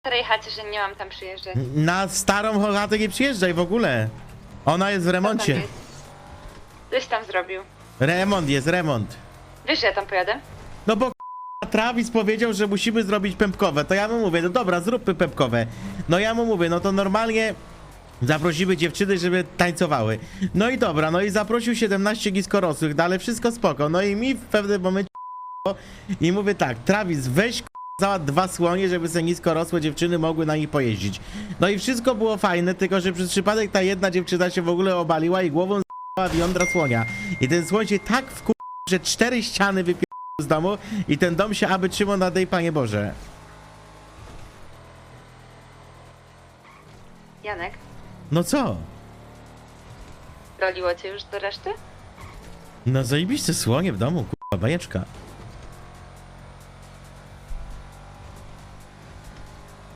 starej chacie, że nie mam tam przyjeżdżać. Na starą chatę nie przyjeżdżaj w ogóle. Ona jest w Co tam remoncie. jest? Coś tam zrobił. Remont jest, remont. Wiesz, że ja tam pojadę? No bo k***a, Travis powiedział, że musimy zrobić pępkowe. To ja mu mówię, no dobra, zróbmy pępkowe. No ja mu mówię, no to normalnie zaprosimy dziewczyny, żeby tańcowały. No i dobra, no i zaprosił 17 niskorosłych, no ale wszystko spoko. No i mi w pewnym momencie i mówię tak, Travis, weź za dwa słonie, żeby se niskorosłe dziewczyny mogły na nich pojeździć. No i wszystko było fajne, tylko że przez przypadek ta jedna dziewczyna się w ogóle obaliła i głową z***ała w jądra słonia. I ten słoń się tak wkur... że cztery ściany wypier z domu i ten dom się aby trzymał na dej Panie Boże. Janek, No co? roliło cię już do reszty? No zajebiście słonie w domu, kurwa, bajeczka.